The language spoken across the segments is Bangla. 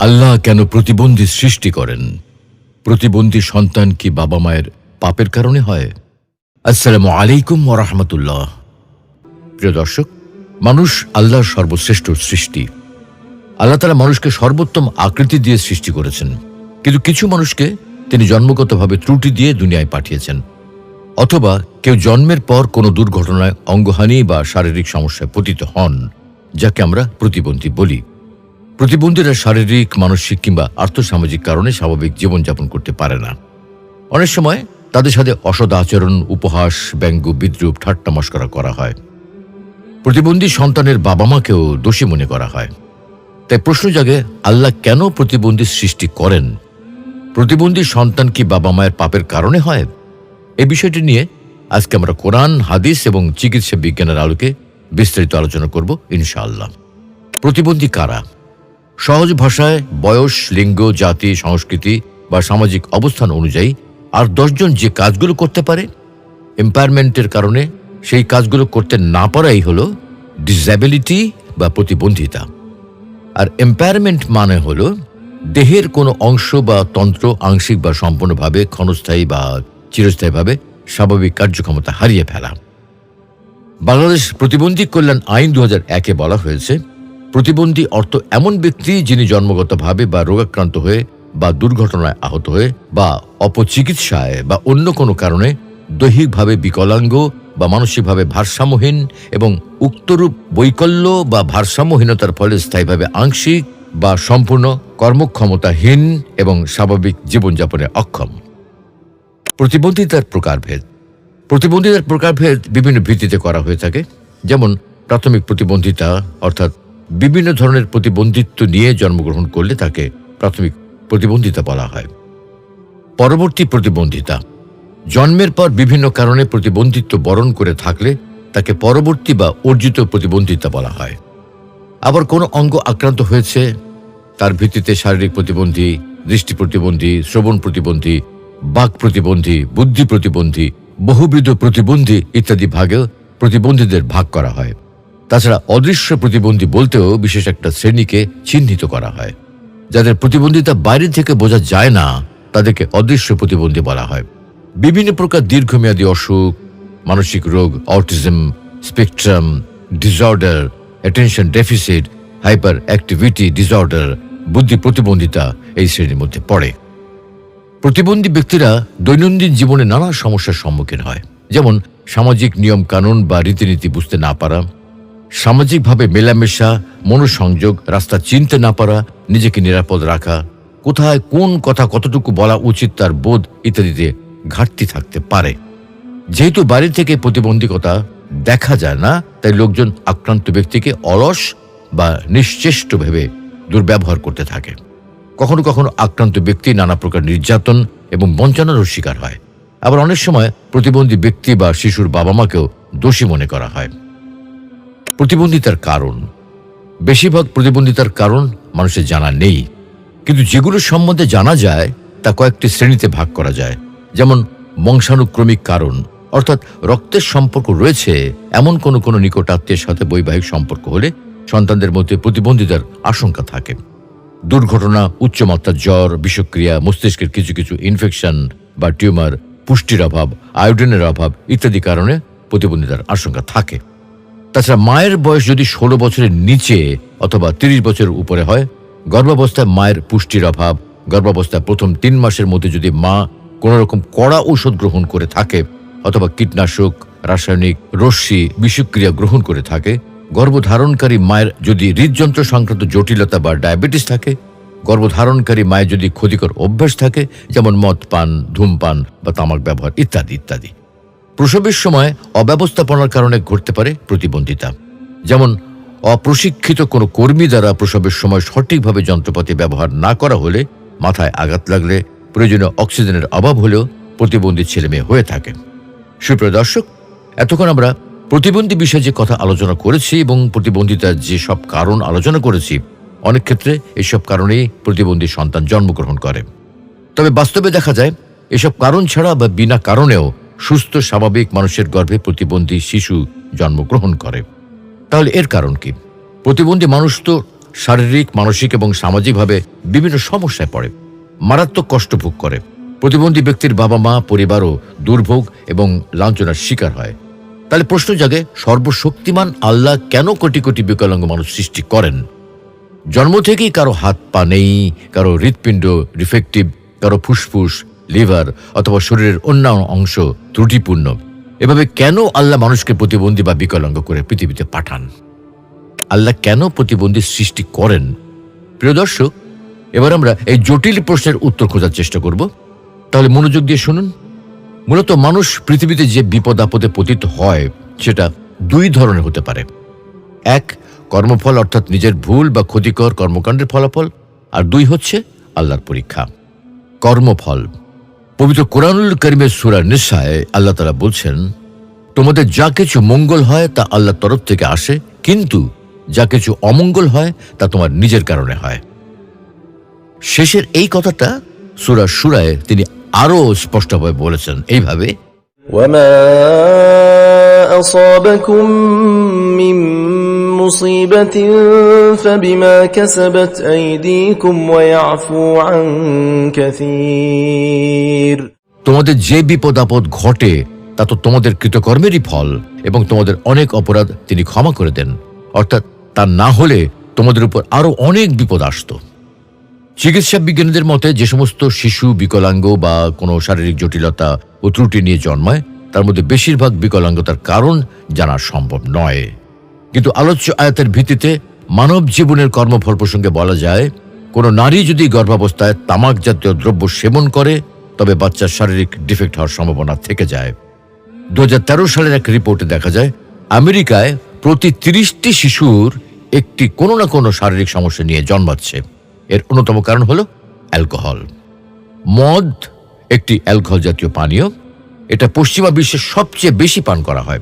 আল্লাহ কেন প্রতিবন্ধী সৃষ্টি করেন? প্রতিবন্ধী সন্তান কি বাবা মায়ের পাপের কারণে হয়? আসসালামু আলাইকুম ওরহমতুল্লাহ প্রিয় দর্শক, মানুষ আল্লাহর সর্বশ্রেষ্ঠ সৃষ্টি। আল্লাহ তালা মানুষকে সর্বোত্তম আকৃতি দিয়ে সৃষ্টি করেছেন। কিন্তু কিছু মানুষকে তিনি জন্মগতভাবে ত্রুটি দিয়ে দুনিয়ায় পাঠিয়েছেন। অথবা কেউ জন্মের পর কোনো দুর্ঘটনায় অঙ্গহানি বা শারীরিক সমস্যায় পতিত হন, যাকে আমরা প্রতিবন্ধী বলি। প্রতিবন্ধীরা শারীরিক, মানসিক কিংবা আর্থসামাজিক কারণে স্বাভাবিক জীবনযাপন করতে পারে না। অনেক সময় তাদের সাথে অসদ আচরণ, উপহাস, ব্যঙ্গ, বিদ্রুপ ঠাট্টা মস্করা করা হয়। প্রতিবন্ধী সন্তানের বাবা মাকেও দোষী মনে করা হয়। তাই প্রশ্ন জাগে, আল্লাহ কেন প্রতিবন্ধী সৃষ্টি করেন? প্রতিবন্ধী সন্তান কি বাবা মায়ের পাপের কারণে হয়? এই বিষয়টি নিয়ে আজকে আমরা কোরআন, হাদিস এবং চিকিৎসা বিজ্ঞানের আলোকে বিস্তারিত আলোচনা করব ইনশাআল্লাহ। প্রতিবন্ধী কারা? সহজ ভাষায় বয়স, লিঙ্গ, জাতি, সংস্কৃতি বা সামাজিক অবস্থান অনুযায়ী আর দশজন যে কাজগুলো করতে পারে, এম্পায়ারমেন্টের কারণে সেই কাজগুলো করতে না পারাই হলো ডিসএবিলিটি বা প্রতিবন্ধিতা। আর এম্পায়ারমেন্ট মানে হলো দেহের কোনো অংশ বা তন্ত্র আংশিক বা সম্পূর্ণভাবে ক্ষণস্থায়ী বা চিরস্থায়ীভাবে স্বাভাবিক কার্যক্ষমতা হারিয়ে ফেলা। বাংলাদেশ প্রতিবন্ধী কল্যাণ আইন দু হাজার একে বলা হয়েছে প্রতিবন্ধী অর্থ এমন ব্যক্তি যিনি জন্মগতভাবে বা রোগাক্রান্ত হয়ে বা দুর্ঘটনায় আহত হয়ে বা অপচিকিৎসায় বা অন্য কোনো কারণে দৈহিকভাবে বিকলাঙ্গ বা মানসিকভাবে ভারসাম্যহীন এবং উক্তরূপ বৈকল্য বা ভারসাম্যহীনতার ফলে স্থায়ীভাবে আংশিক বা সম্পূর্ণ কর্মক্ষমতাহীন এবং স্বাভাবিক জীবনযাপনে অক্ষম। প্রতিবন্ধিতার প্রকারভেদ। প্রতিবন্ধিতার প্রকারভেদ বিভিন্ন ভিত্তিতে করা হয়ে থাকে। যেমন প্রাথমিক প্রতিবন্ধিতা, অর্থাৎ বিভিন্ন ধরনের প্রতিবন্ধিত্ব নিয়ে জন্মগ্রহণ করলে তাকে প্রাথমিক প্রতিবন্ধিতা বলা হয়। পরবর্তী প্রতিবন্ধিতা, জন্মের পর বিভিন্ন কারণে প্রতিবন্ধিত্ব বরণ করে থাকলে তাকে পরবর্তী বা অর্জিত প্রতিবন্ধিতা বলা হয়। আবার কোনো অঙ্গ আক্রান্ত হয়েছে, তার ভিত্তিতে শারীরিক প্রতিবন্ধী, দৃষ্টি প্রতিবন্ধী, শ্রবণ প্রতিবন্ধী, বাক প্রতিবন্ধী, বুদ্ধি প্রতিবন্ধী, বহুবিধ প্রতিবন্ধী ইত্যাদি ভাগেও প্রতিবন্ধীদের ভাগ করা হয়। তাছাড়া অদৃশ্য প্রতিবন্ধী বলতেও বিশেষ একটা শ্রেণীকে চিহ্নিত করা হয়। যাদের প্রতিবন্ধিতা বাইরে থেকে বোঝা যায় না, তাদেরকে অদৃশ্য প্রতিবন্ধী বলা হয়। বিভিন্ন প্রকার দীর্ঘমেয়াদী অসুখ, মানসিক রোগ, autism, spectrum, disorder, attention deficit hyperactivity disorder, বুদ্ধি প্রতিবন্ধিতা এই শ্রেণির মধ্যে পড়ে। প্রতিবন্ধী ব্যক্তিরা দৈনন্দিন জীবনে নানা সমস্যার সম্মুখীন হয়। যেমন সামাজিক নিয়ম কানুন বা রীতিনীতি বুঝতে না পারা সামাজিকভাবে মেলামেশা, মনোসংযোগ, রাস্তা চিনতে না পারা, নিজেকে নিরাপদ রাখা, কোথায় কোন কথা কতটুকু বলা উচিত তার বোধ ইত্যাদিতে ঘাটতি থাকতে পারে। যেহেতু বাড়ি থেকে প্রতিবন্ধকতা দেখা যায় না, তাই লোকজন আক্রান্ত ব্যক্তিকে অলস বা নিশ্চেষ্ট ভেবে দুর্ব্যবহার করতে থাকে। কখনো কখনো আক্রান্ত ব্যক্তি নানা প্রকার নির্যাতন এবং বঞ্চনারও শিকার হয়। আবার অনেক সময় প্রতিবন্ধী ব্যক্তি বা শিশুর বাবা মাকেও দোষী মনে করা হয়। প্রতিবন্ধিতার কারণ। বেশিরভাগ প্রতিবন্ধিতার কারণ মানুষের জানা নেই। কিন্তু যেগুলো সম্বন্ধে জানা যায়, তা কয়েকটি শ্রেণীতে ভাগ করা যায়। যেমন বংশানুক্রমিক কারণ, অর্থাৎ রক্তের সম্পর্ক রয়েছে, এমন কোনো কোনো নিকট আত্মীয়ের সাথে বৈবাহিক সম্পর্ক হলে সন্তানদের মধ্যে প্রতিবন্ধিতার আশঙ্কা থাকে। দুর্ঘটনা, উচ্চমাত্রার জ্বর, বিষক্রিয়া, মস্তিষ্কের কিছু কিছু ইনফেকশন বা টিউমার পুষ্টির অভাব আয়োডিনের অভাব ইত্যাদি কারণে প্রতিবন্ধিতার আশঙ্কা থাকে। তাছাড়া মায়ের বয়স যদি ষোলো বছরের নিচে অথবা তিরিশ বছরের উপরে হয়, গর্ভাবস্থায় মায়ের পুষ্টির অভাব, গর্ভাবস্থায় প্রথম তিন মাসের মধ্যে যদি মা কোনো রকম কড়া ঔষধ গ্রহণ করে থাকে, অথবা কীটনাশক, রাসায়নিক, রশ্মি, বিষক্রিয়া গ্রহণ করে থাকে, গর্ভধারণকারী মায়ের যদি হৃদযন্ত্র সংক্রান্ত জটিলতা বা ডায়াবেটিস থাকে, গর্ভধারণকারী মায়ের যদি ক্ষতিকর অভ্যাস থাকে, যেমন মদ পান, ধূমপান বা তামাক ব্যবহার ইত্যাদি ইত্যাদি। প্রসবের সময় অব্যবস্থাপনার কারণে ঘটতে পারে প্রতিবন্ধিতা। যেমন, অপ্রশিক্ষিত কোনো কর্মী দ্বারা প্রসবের সময় সঠিকভাবে যন্ত্রপাতি ব্যবহার না করা হলে মাথায় আঘাত লাগলে, প্রয়োজনীয় অক্সিজেনের অভাব হলেও প্রতিবন্ধী ছেলে মেয়ে হয়ে থাকে। সুপ্রিয় দর্শক, এতক্ষণ আমরা প্রতিবন্ধী বিষয়ে যে কথা আলোচনা করেছি এবং প্রতিবন্ধিতার যে সব কারণ আলোচনা করেছি, অনেক ক্ষেত্রে এসব কারণেই প্রতিবন্ধী সন্তান জন্মগ্রহণ করে। তবে বাস্তবে দেখা যায়, এসব কারণ ছাড়া বা বিনা কারণেও সুস্থ, স্বাভাবিক মানুষের গর্ভে প্রতিবন্ধী শিশু জন্মগ্রহণ করে। তাহলে এর কারণ কি? প্রতিবন্ধী মানুষ তো শারীরিক, মানসিক এবং সামাজিকভাবে বিভিন্ন সমস্যায় পড়ে, মারাত্মক কষ্ট ভোগ করে। প্রতিবন্ধী ব্যক্তির বাবা মা পরিবারও দুর্ভোগ এবং লাঞ্ছনার শিকার হয়। তাহলে প্রশ্ন জাগে, সর্বশক্তিমান আল্লাহ কেন কোটি কোটি বিকলাঙ্গ মানুষ সৃষ্টি করেন? জন্ম থেকেই কারও হাত পা নেই, কারও হৃৎপিণ্ড রিফেক্টিভ কারও ফুসফুস লিভার অথবা শরীরের অন্যান্য অংশ ত্রুটিপূর্ণ। এভাবে কেন আল্লাহ মানুষকে প্রতিবন্ধী বা বিকলাঙ্গ করে পৃথিবীতে পাঠান? আল্লাহ কেন প্রতিবন্ধী সৃষ্টি করেন? প্রিয় দর্শক, এবার আমরা এই জটিল প্রশ্নের উত্তর খোঁজার চেষ্টা করব। তাহলে মনোযোগ দিয়ে শুনুন। মূলত মানুষ পৃথিবীতে যে বিপদ আপদে পতিত হয়, সেটা দুই ধরনের হতে পারে। এক, কর্মফল অর্থাৎ নিজের ভুল বা ক্ষতিকর কর্মকাণ্ডের ফলাফল। আর দুই হচ্ছে আল্লাহর পরীক্ষা। কর্মফল। পবিত্র কোরআনুল করিমের সুরা নিসায় আল্লাহ তারা বলছেন তোমাদের যা কিছু মঙ্গল হয় তা আল্লাহর তরফ থেকে আসে কিন্তু যা কিছু অমঙ্গল হয় তা তোমার নিজের কারণে হয় শেষের এই কথাটা সুরা সুরায় তিনি আরো স্পষ্টভাবে বলেছেন এইভাবে وما أصابكم من مصيبة فبما كسبت أيديكم ويعفو عن كثير তোমাদের যে বিপদ আপদ ঘটে তা তো তোমাদের কৃতকর্মেরই ফল এবং তোমাদের অনেক অপরাধ তিনি ক্ষমা করে দেন অর্থাৎ তা না হলে তোমাদের উপর আরো অনেক বিপদ আসতো চিকিৎসা বিজ্ঞানীদের মতে যে সমস্ত শিশু বিকলাঙ্গ বা কোনো শারীরিক জটিলতা ও ত্রুটি নিয়ে জন্মায় তার মধ্যে বেশিরভাগ বিকলাঙ্গতার কারণ জানা সম্ভব নয়। কিন্তু আলোচ্য আয়াতের ভিত্তিতে মানব জীবনের কর্মফল প্রসঙ্গে বলা যায়, কোনো নারী যদি গর্ভাবস্থায় তামাক জাতীয় দ্রব্য সেবন করে, তবে বাচ্চার শারীরিক ডিফেক্ট হওয়ার সম্ভাবনা থেকে যায়। দু হাজার তেরো সালের এক রিপোর্টে দেখা যায়, আমেরিকায় প্রতি তিরিশটি শিশুর একটি কোনো না কোনো শারীরিক সমস্যা নিয়ে জন্মাচ্ছে। এর অন্যতম কারণ হল অ্যালকোহল। মদ, একটি অ্যালকোহল জাতীয় পানীয় এটা পশ্চিমা বিশ্বে সবচেয়ে বেশি পান করা হয়।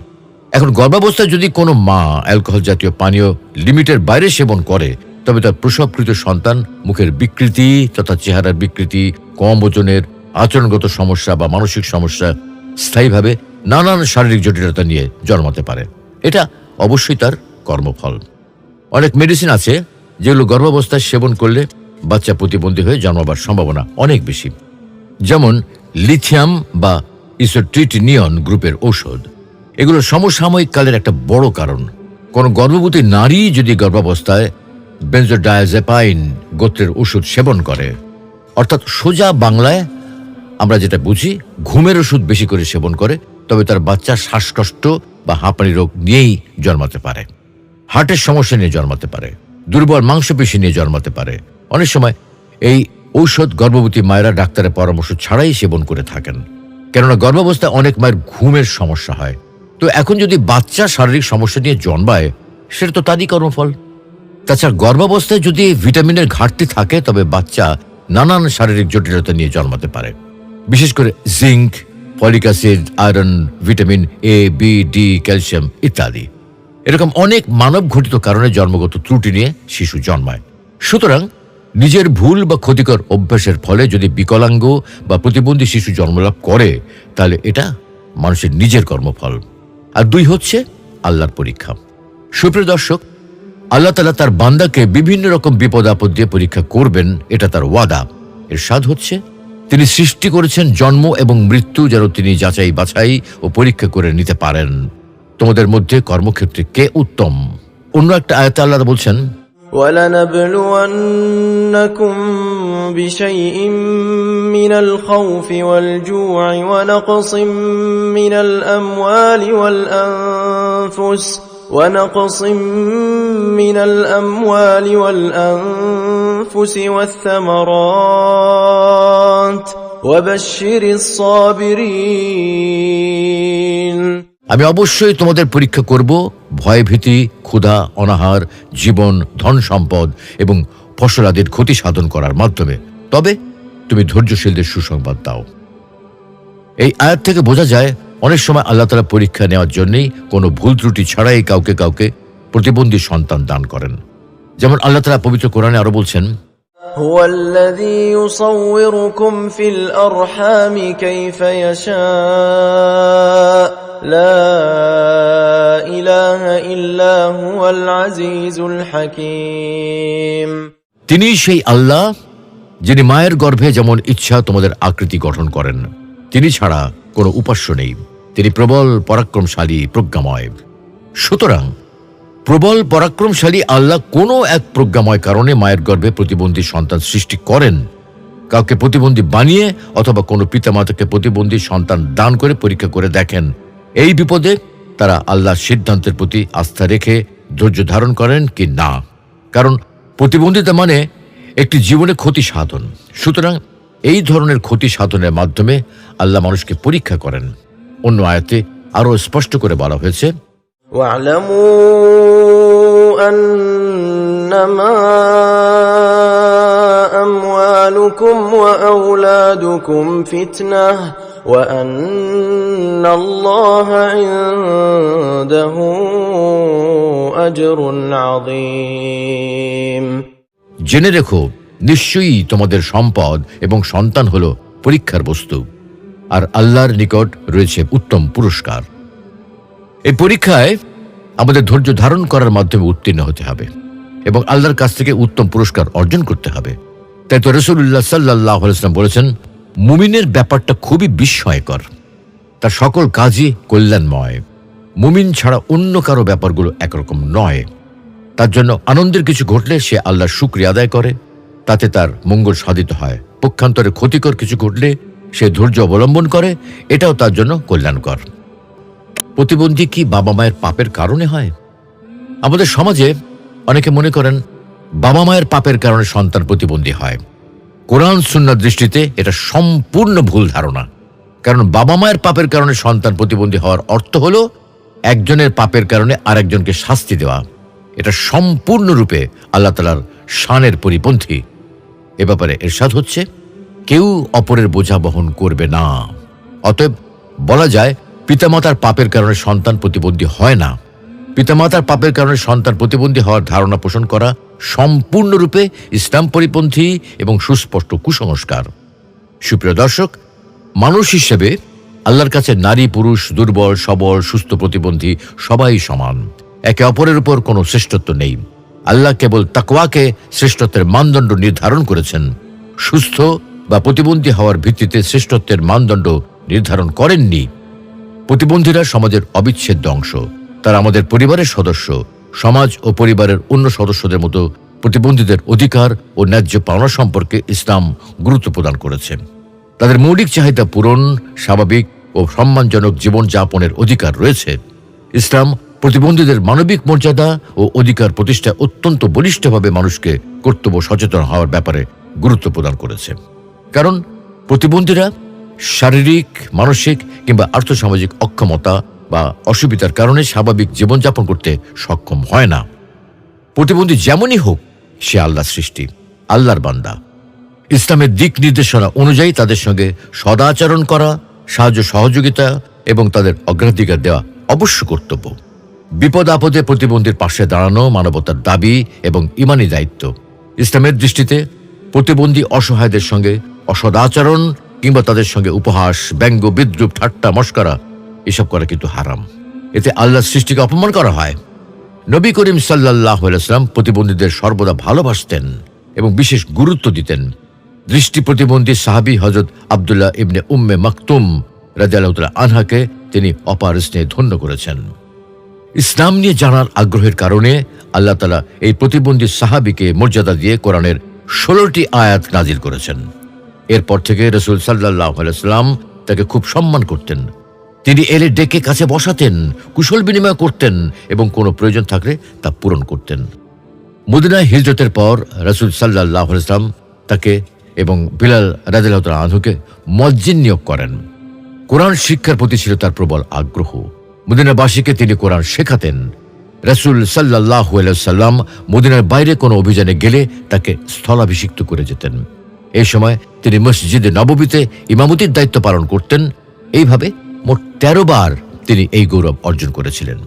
এখন গর্ভাবস্থায় যদি কোনো মা অ্যালকোহল জাতীয় পানীয় লিমিটের বাইরে সেবন করে, তবে তার প্রসবকৃত সন্তান মুখের বিকৃতি তথা চেহারার বিকৃতি, কম ওজনের, আচরণগত সমস্যা বা মানসিক সমস্যা স্থায়ীভাবে নানান শারীরিক জটিলতা নিয়ে জন্মাতে পারে। এটা অবশ্যই তার কর্মফল। অনেক মেডিসিন আছে যেগুলো গর্ভাবস্থায় সেবন করলে বাচ্চা প্রতিবন্ধী হয়ে জন্মাবার সম্ভাবনা অনেক বেশি। যেমন লিথিয়াম বা ইসোট্রিটিনিয়ন গ্রুপের ঔষধ। এগুলো সমসাময়িক কালের একটা বড় কারণ। কোন গর্ভবতী নারী যদি গর্ভাবস্থায় বেঞ্জোডায়াজেপাইন গোত্রের ওষুধ সেবন করে, অর্থাৎ সোজা বাংলায় আমরা যেটা বুঝি, ঘুমের ওষুধ বেশি করে সেবন করে, তবে তার বাচ্চা শ্বাসকষ্ট বা হাঁপানি রোগ নিয়েই জন্মাতে পারে। হার্টের সমস্যা নিয়ে জন্মাতে পারে। দুর্বল মাংসপেশি নিয়ে জন্মাতে পারে। অনেক সময় এই ঔষধ গর্ভবতী মায়েরা ডাক্তারের পরামর্শ ছাড়াই সেবন করে থাকেন। কেননা গর্ভাবস্থায় অনেক মায়ের ঘুমের সমস্যা হয়। তো এখন যদি বাচ্চা শারীরিক সমস্যা নিয়ে জন্মায়, সেটা তো তারই কর্মফল। তাছাড়া গর্ভাবস্থায় যদি ভিটামিনের ঘাটতি থাকে, তবে বাচ্চা নানান শারীরিক জটিলতা নিয়ে জন্মাতে পারে। বিশেষ করে zinc, folic acid, iron, vitamin A B D calcium ইত্যাদি। এরকম অনেক মানব ঘটিত কারণে জন্মগত ত্রুটি নিয়ে শিশু জন্মায়। সুতরাং নিজের ভুল বা ক্ষতিকর অভ্যাসের ফলে যদি বিকলাঙ্গ বা প্রতিবন্ধী শিশু জন্মলাভ করে, তাহলে এটা মানুষের নিজের কর্মফল। আর দুই হচ্ছে আল্লাহর পরীক্ষা। সুপ্রিয় দর্শক, আল্লাহ তালা তার বান্দাকে বিভিন্ন রকম বিপদ আপদ দিয়ে পরীক্ষা করবেন, এটা তার ওয়াদা। এর স্বাদ হচ্ছে, তিনি সৃষ্টি করেছেন জন্ম এবং মৃত্যু যেন তিনি যাচাই বাছাই ও পরীক্ষা করে নিতে পারেন। তোমাদের মধ্যে কর্মক্ষেত্রে কে উত্তম? অন্য একটা আয়তা আল্লাহ বলছেন ولنبلونكم بشيء من الخوف والجوع ونقص من الأموال والأنفس ونقص من الأموال والأنفس والثمرات وبشر الصابرين আমি অবশ্যই তোমাদের পরীক্ষা করব ভয়ভীতি ক্ষুধা অনাহার জীবন ধন সম্পদ এবং ফসলাদির ক্ষতি সাধন করার মাধ্যমে তবে তুমি ধৈর্যশীলদের সুসংবাদ দাও এই আয়াত থেকে বোঝা যায় অনেক সময় আল্লাহ তালা পরীক্ষা নেওয়ার জন্যই কোনো ভুল ত্রুটি ছাড়াই কাউকে কাউকে প্রতিবন্ধী সন্তান দান করেন যেমন আল্লাহ তালা পবিত্র কোরআনে আরো বলছেন هو الذي يصوركم في الأرحام كيف يشاء لا إله إله إلا هو العزيز الحكيم তিনি সেই আল্লাহ যিনি মায়ের গর্ভে যেমন ইচ্ছা তোমাদের আকৃতি গঠন করেন তিনি ছাড়া কোনো উপাস্য নেই তিনি প্রবল পরাক্রমশালী প্রজ্ঞাময় সুতরাং প্রবল পরাক্রমশালী আল্লাহ কোনো এক প্রজ্ঞাময় কারণে মায়ের গর্ভে প্রতিবন্ধী সন্তান সৃষ্টি করেন কাউকে প্রতিবন্ধী বানিয়ে অথবা কোনো পিতামাতাকে প্রতিবন্ধী সন্তান দান করে পরীক্ষা করে দেখেন এই বিপদে তারা আল্লাহর সিদ্ধান্তের প্রতি আস্থা রেখে ধৈর্য ধারণ করেন কি না কারণ প্রতিবন্ধিতা মানে একটি জীবনে ক্ষতি সাধন সুতরাং এই ধরনের ক্ষতি সাধনের মাধ্যমে আল্লাহ মানুষকে পরীক্ষা করেন অন্য আয়াতে আরও স্পষ্ট করে বলা হয়েছে واعلموا أنما أموالكم وأولادكم فتنة وأن الله عنده أجر عظيم জেনে রেখো নিশ্চয়ই তোমাদের সম্পদ এবং সন্তান হল পরীক্ষার বস্তু আর আল্লাহর নিকট রয়েছে উত্তম পুরস্কার এই পরীক্ষায় আমাদের ধৈর্য ধারণ করার মাধ্যমে উত্তীর্ণ হতে হবে এবং আল্লাহর কাছ থেকে উত্তম পুরস্কার অর্জন করতে হবে তাই তো রসুল্লাহ সাল্লাহ আলাইসলাম বলেছেন মুমিনের ব্যাপারটা খুবই বিস্ময়কর। তার সকল কাজই কল্যাণময়। মুমিন ছাড়া অন্য কারও ব্যাপারগুলো একরকম নয়। তার জন্য আনন্দের কিছু ঘটলে সে আল্লাহর শুক্রিয়া আদায় করে। তাতে তার মঙ্গল সাধিত হয়। পক্ষান্তরে ক্ষতিকর কিছু ঘটলে সে ধৈর্য অবলম্বন করে। এটাও তার জন্য কল্যাণকর। প্রতিবন্ধী কি বাবা মায়ের পাপের কারণে হয়? আমাদের সমাজে অনেকে মনে করেন, বাবা মায়ের পাপের কারণে সন্তান প্রতিবন্ধী হয়। কোরআন সুন্নার দৃষ্টিতে এটা সম্পূর্ণ ভুল ধারণা। কারণ বাবা মায়ের পাপের কারণে সন্তান প্রতিবন্ধী হওয়ার অর্থ হলো একজনের পাপের কারণে আরেকজনকে শাস্তি দেওয়া। এটা সম্পূর্ণরূপে আল্লাহ তালার শানের পরিপন্থী। এ ব্যাপারে এরশাদ হচ্ছে, কেউ অপরের বোঝা বহন করবে না। অতএব বলা যায়, পিতামাতার পাপের কারণে সন্তান প্রতিবন্ধী হয় না। পিতামাতার পাপের কারণে সন্তান প্রতিবন্ধী হওয়ার ধারণা পোষণ করা সম্পূর্ণরূপে ইসলাম পরিপন্থী এবং সুস্পষ্ট কুসংস্কার। সুপ্রিয় দর্শক, মানুষ হিসেবে আল্লাহর কাছে নারী, পুরুষ, দুর্বল, সবল, সুস্থ প্রতিবন্ধী সবাই সমান। একে অপরের উপর কোনো শ্রেষ্ঠত্ব নেই। আল্লাহ কেবল তাকওয়াকে শ্রেষ্ঠত্বের মানদণ্ড নির্ধারণ করেছেন। সুস্থ বা প্রতিবন্ধী হওয়ার ভিত্তিতে শ্রেষ্ঠত্বের মানদণ্ড নির্ধারণ করেননি। প্রতিবন্ধীরা সমাজের অবিচ্ছেদ্য অংশ। তারা আমাদের পরিবারের সদস্য। সমাজ ও পরিবারের অন্য সদস্যদের মতো প্রতিবন্ধীদের অধিকার ও ন্যায্য পাওনা সম্পর্কে ইসলাম গুরুত্ব প্রদান করেছে। তাদের মৌলিক চাহিদা পূরণ, স্বাভাবিক ও সম্মানজনক জীবনযাপনের অধিকার রয়েছে। ইসলাম প্রতিবন্ধীদের মানবিক মর্যাদা ও অধিকার প্রতিষ্ঠা অত্যন্ত বলিষ্ঠভাবে মানুষকে কর্তব্য সচেতন হওয়ার ব্যাপারে গুরুত্ব প্রদান করেছে। কারণ প্রতিবন্ধীরা শারীরিক, মানসিক কিংবা আর্থসামাজিক অক্ষমতা বা অসুবিধার কারণে স্বাভাবিক জীবনযাপন করতে সক্ষম হয় না। প্রতিবন্ধী যেমনই হোক, সে আল্লাহ সৃষ্টি, আল্লাহর বান্দা। ইসলামের দিক নির্দেশনা অনুযায়ী তাদের সঙ্গে সদাচরণ করা, সাহায্য সহযোগিতা এবং তাদের অগ্রাধিকার দেওয়া অবশ্য কর্তব্য। বিপদ আপদে প্রতিবন্ধীর পাশে দাঁড়ানো মানবতার দাবি এবং ইমানি দায়িত্ব। ইসলামের দৃষ্টিতে প্রতিবন্ধী অসহায়দের সঙ্গে অসদাচরণ কিংবা তাদের সঙ্গে উপহাস, ব্যঙ্গ, বিদ্রুপ, ঠাট্টা, মস্করা এসব করা কিন্তু হারাম। এতে আল্লাহর সৃষ্টিকে অপমান করা হয়। নবী করিম সাল্লাহ আলাইসলাম প্রতিবন্ধীদের সর্বদা ভালোবাসতেন এবং বিশেষ গুরুত্ব দিতেন। দৃষ্টি প্রতিবন্ধী সাহাবি হজরত আবদুল্লাহ ইবনে উম্মে মাকতুম রাজাউদ্দাহ আনহাকে তিনি অপার স্নেহে ধন্য করেছেন। ইসলাম নিয়ে জানার আগ্রহের কারণে আল্লাহ তালা এই প্রতিবন্ধী সাহাবিকে মর্যাদা দিয়ে কোরআনের ষোলোটি আয়াত নাজিল করেছেন। এরপর থেকে রসুল সাল্লাহ আলাইসাল্লাম তাকে খুব সম্মান করতেন। তিনি এলে ডেকে কাছে বসাতেন, কুশল বিনিময় করতেন এবং কোনো প্রয়োজন থাকলে তা পূরণ করতেন। মদিনায় হিজরতের পর রসুল সাল্লাহ ইসলাম তাকে এবং বিলাল রাজিল্লাহ আনহুকে মজ্জিন নিয়োগ করেন। কোরআন শিক্ষার প্রতি ছিল তার প্রবল আগ্রহ। মদিনাবাসীকে তিনি কোরআন শেখাতেন। রসুল সাল্লাহ সাল্লাম মদিনার বাইরে কোনো অভিযানে গেলে তাকে স্থলাভিষিক্ত করে যেতেন। এই সময় তিনি মসজিদে নববীতে ইমামতির দায়িত্ব পালন করতেন। এইভাবে মোট তেরো বার তিনি এই গৌরব অর্জন করেছিলেন।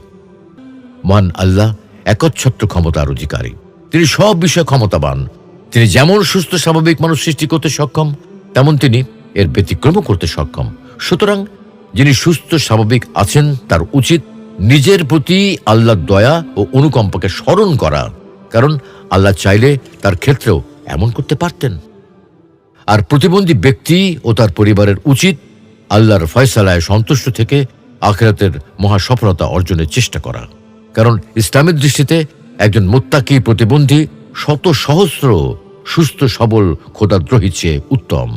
মহান আল্লাহ একচ্ছত্র ক্ষমতার অধিকারী। তিনি সব বিষয়ে ক্ষমতাবান। তিনি যেমন সুস্থ, স্বাভাবিক মানুষ সৃষ্টি করতে সক্ষম, তেমন তিনি এর ব্যতিক্রমও করতে সক্ষম। সুতরাং যিনি সুস্থ, স্বাভাবিক আছেন, তার উচিত নিজের প্রতি আল্লাহর দয়া ও অনুকম্পাকে স্মরণ করা। কারণ আল্লাহ চাইলে তার ক্ষেত্রেও এমন করতে পারতেন। আর প্রতিবন্ধী ব্যক্তি ও তার পরিবারের উচিত আল্লাহর ফয়সালায় সন্তুষ্ট থেকে আখেরাতের মহা সফলতা অর্জনের চেষ্টা করা। কারণ ইসলামের দৃষ্টিতে একজন মোত্তাকি প্রতিবন্ধী শত সহস্র সুস্থ সবল খোদাদ্রোহী চেয়ে উত্তম।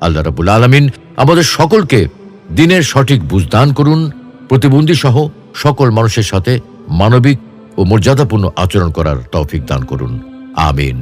আল্লাহ রাবুল আলমিন আমাদের সকলকে দিনের সঠিক বুঝদান করুন প্রতিবন্ধী সহ সকল মানুষের সাথে মানবিক ও মর্যাদাপূর্ণ আচরণ করার তৌফিক দান করুন। আমিন।